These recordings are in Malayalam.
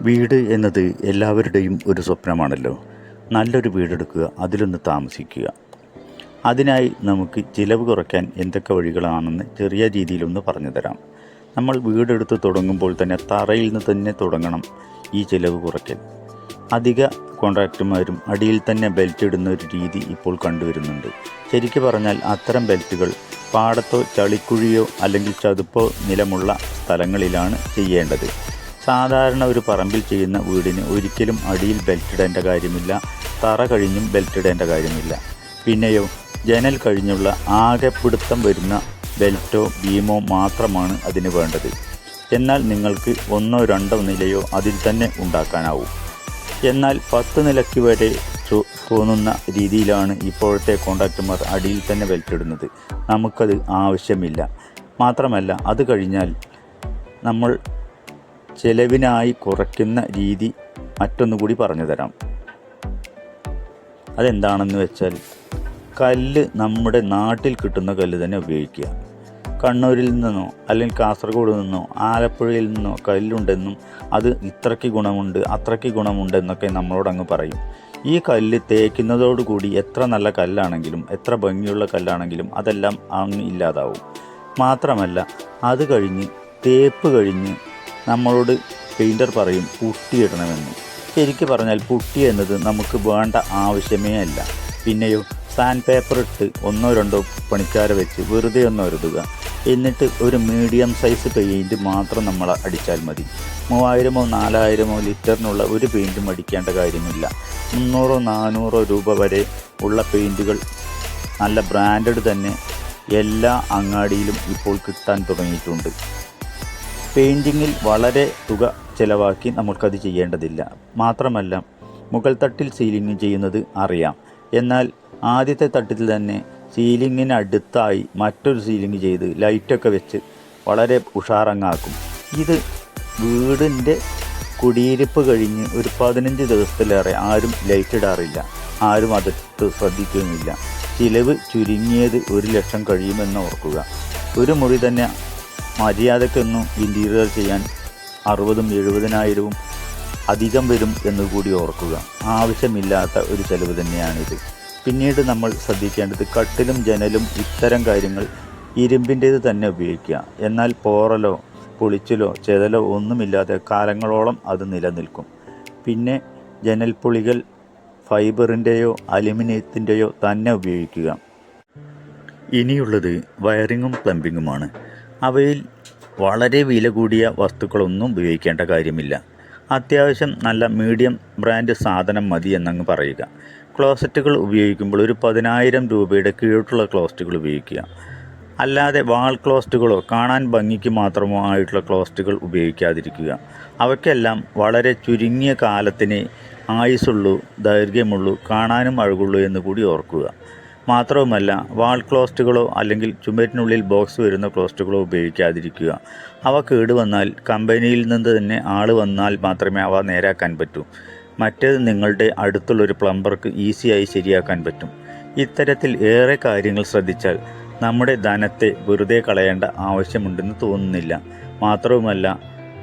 വീട് എന്നത് എല്ലാവരുടെയും ഒരു സ്വപ്നമാണല്ലോ. നല്ലൊരു വീടെടുക്കുക അതിലൊന്ന് താമസിക്കുക. അതിനായി നമുക്ക് ചിലവ് കുറയ്ക്കാൻ എന്തൊക്കെ വഴികളാണെന്ന് ചെറിയ രീതിയിലൊന്ന് പറഞ്ഞു തരാം. നമ്മൾ വീടെടുത്ത് തുടങ്ങുമ്പോൾ തന്നെ തറയിൽ നിന്ന് തന്നെ തുടങ്ങണം ഈ ചിലവ് കുറയ്ക്കൽ അധിക കോൺട്രാക്ടർമാരും അടിയിൽ തന്നെ ബെൽറ്റ് ഇടുന്ന ഒരു രീതി ഇപ്പോൾ കണ്ടുവരുന്നുണ്ട്. ശരിക്കു പറഞ്ഞാൽ അത്തരം ബെൽറ്റുകൾ പാടത്തോ ചളിക്കുഴിയോ അല്ലെങ്കിൽ ചതുപ്പോ നിലമുള്ള സ്ഥലങ്ങളിലാണ് ചെയ്യേണ്ടത്. സാധാരണ ഒരു പറമ്പിൽ ചെയ്യുന്ന വീടിന് ഒരിക്കലും അടിയിൽ ബെൽറ്റ് ഇടേണ്ട കാര്യമില്ല. തറ കഴിഞ്ഞും ബെൽറ്റ് ഇടേണ്ട കാര്യമില്ല. പിന്നെയോ ജനൽ കഴിഞ്ഞുള്ള ആകെ പിടുത്തം വരുന്ന ബെൽറ്റോ ബീമോ മാത്രമാണ് അതിന് വേണ്ടത്. എന്നാൽ നിങ്ങൾക്ക് ഒന്നോ രണ്ടോ നിലയോ അതിൽ തന്നെ ഉണ്ടാക്കാനാവും. എന്നാൽ പത്ത് നിലയ്ക്ക് വരെ തോന്നുന്ന രീതിയിലാണ് ഇപ്പോഴത്തെ കോൺട്രാക്ടർമാർ അടിയിൽ തന്നെ ഇടുന്നത്. നമുക്കത് ആവശ്യമില്ല. മാത്രമല്ല അത് കഴിഞ്ഞാൽ നമ്മൾ ചെലവിനായി കുറയ്ക്കുന്ന രീതി മറ്റൊന്നുകൂടി പറഞ്ഞു തരാം. അതെന്താണെന്ന് വെച്ചാൽ കല്ല് നമ്മുടെ നാട്ടിൽ കിട്ടുന്ന കല്ല് തന്നെ ഉപയോഗിക്കുക. കണ്ണൂരിൽ നിന്നോ അല്ലെങ്കിൽ കാസർഗോഡ് നിന്നോ ആലപ്പുഴയിൽ നിന്നോ കല്ലുണ്ടെന്നും അത് ഇത്രയ്ക്ക് ഗുണമുണ്ട് അത്രയ്ക്ക് ഗുണമുണ്ടെന്നൊക്കെ നമ്മളോടങ്ങ് പറയും. ഈ കല്ല് തേക്കുന്നതോടുകൂടി എത്ര നല്ല കല്ലാണെങ്കിലും എത്ര ഭംഗിയുള്ള കല്ലാണെങ്കിലും അതെല്ലാം അങ്ങ് ഇല്ലാതാവും. മാത്രമല്ല അത് കഴിഞ്ഞ് തേപ്പ് കഴിഞ്ഞ് നമ്മളോട് പെയിന്റർ പറയും പുട്ടിയിടണമെന്ന് ശരിക്കും പറഞ്ഞാൽ പുട്ടി എന്നത് നമുക്ക് വേണ്ട ആവശ്യമേ അല്ല. പിന്നെയോ സാൻഡ് പേപ്പർ ഇട്ട് ഒന്നോ രണ്ടോ പണിക്കാരെ വെച്ച് വെറുതെ ഒന്ന് ഒരുതുക എന്നിട്ട് ഒരു മീഡിയം സൈസ് പെയിന്റ് മാത്രം നമ്മൾ അടിച്ചാൽ മതി. മൂവായിരമോ നാലായിരമോ ലിറ്ററിനുള്ള ഒരു പെയിന്റും അടിക്കേണ്ട കാര്യമില്ല. മുന്നൂറോ നാനൂറോ രൂപ വരെ ഉള്ള പെയിന്റുകൾ നല്ല ബ്രാൻഡഡ് തന്നെ എല്ലാ അങ്ങാടിയിലും ഇപ്പോൾ കിട്ടാൻ തുടങ്ങിയിട്ടുണ്ട്. പെയിന്റിങ്ങിൽ വളരെ തുക ചിലവാക്കി നമുക്കത് ചെയ്യേണ്ടതില്ല. മാത്രമല്ല മുകൾ തട്ടിൽ സീലിംഗ് ചെയ്യുന്നത് അറിയാം. എന്നാൽ ആദ്യത്തെ തട്ടിൽ തന്നെ സീലിങ്ങിന് അടുത്തായി മറ്റൊരു സീലിംഗ് ചെയ്ത് ലൈറ്റൊക്കെ വെച്ച് വളരെ ഉഷാറങ്ങാക്കും. ഇത് വീടിന്റെ കുടിയിരിപ്പ് കഴിഞ്ഞ് ഒരു പതിനഞ്ച് ദിവസത്തിലേറെ ആരും ലൈറ്റ് ഇടാറില്ല ആരും അത് ശ്രദ്ധിക്കുന്നില്ല. ചിലവ് ചുരുങ്ങിയത് ഒരു ലക്ഷം കഴിയുമെന്ന് ഓർക്കുക. ഒരു മുറി തന്നെ മര്യാദക്കൊന്നും ഇന്റീരിയർ ചെയ്യാൻ അറുപതും എഴുപതിനായിരവും അധികം വരും എന്ന് കൂടി ഓർക്കുക. ആവശ്യമില്ലാത്ത ഒരു ചെലവ് തന്നെയാണിത്. പിന്നീട് നമ്മൾ ശ്രദ്ധിക്കേണ്ടത് കട്ടിലും ജനലും ഇത്തരം കാര്യങ്ങൾ ഇരുമ്പിന്റേത് തന്നെ ഉപയോഗിക്കുക. എന്നാൽ പോറലോ പൊളിച്ചിലോ ചെതലോ ഒന്നുമില്ലാതെ കാലങ്ങളോളം അത് നിലനിൽക്കും. പിന്നെ ജനൽപ്പൊളികൾ ഫൈബറിന്റെയോ അലുമിനിയത്തിന്റെയോ തന്നെ ഉപയോഗിക്കുക. ഇനിയുള്ളത് വയറിങ്ങും പ്ലംബിങ്ങുമാണ്. അവയിൽ വളരെ വില കൂടിയ വസ്തുക്കളൊന്നും ഉപയോഗിക്കേണ്ട കാര്യമില്ല. അത്യാവശ്യം നല്ല മീഡിയം ബ്രാൻഡ് സാധനം മതി എന്നങ്ങ് പറയുക. ക്ലോസറ്റുകൾ ഉപയോഗിക്കുമ്പോൾ ഒരു പതിനായിരം രൂപയുടെ കീഴോട്ടുള്ള ക്ലോസറ്റുകൾ ഉപയോഗിക്കുക. അല്ലാതെ വാൾ ക്ലോസ്റ്റുകളോ കാണാൻ ഭംഗിക്ക് മാത്രമോ ആയിട്ടുള്ള ക്ലോസ്റ്റുകൾ ഉപയോഗിക്കാതിരിക്കുക. അവയ്ക്കെല്ലാം വളരെ ചുരുങ്ങിയ കാലത്തിന് ആയുസുള്ളൂ ദൈർഘ്യമുള്ളൂ കാണാനും അഴകുള്ളൂ എന്ന് കൂടി ഓർക്കുക. മാത്രവുമല്ല വാൾ ക്ലോസ്റ്റുകളോ അല്ലെങ്കിൽ ചുമരിനുള്ളിൽ ബോക്സ് വരുന്ന ക്ലോസ്റ്റുകളോ ഉപയോഗിക്കാതിരിക്കുക. അവ കേടുവന്നാൽ കമ്പനിയിൽ നിന്ന് തന്നെ ആൾ വന്നാൽ മാത്രമേ അവ നേരാക്കാൻ പറ്റൂ. മറ്റേത് നിങ്ങളുടെ അടുത്തുള്ളൊരു പ്ലംബർക്ക് ഈസിയായി ശരിയാക്കാൻ പറ്റും. ഇത്തരത്തിൽ ഏറെ കാര്യങ്ങൾ ശ്രദ്ധിച്ചാൽ നമ്മുടെ ധനത്തെ വെറുതെ കളയേണ്ട ആവശ്യമുണ്ടെന്ന് തോന്നുന്നില്ല. മാത്രവുമല്ല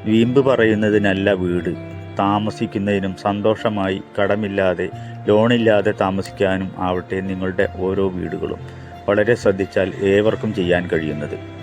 വീമ്പ് പറയുന്നതിനല്ല വീട്. താമസിക്കുന്നതിനും സന്തോഷമായി കടമില്ലാതെ ലോണില്ലാതെ താമസിക്കാനും ആവട്ടെ നിങ്ങളുടെ ഓരോ വീടുകളും. വളരെ ശ്രദ്ധിച്ചാൽ ഏവർക്കും ചെയ്യാൻ കഴിയുന്നത്.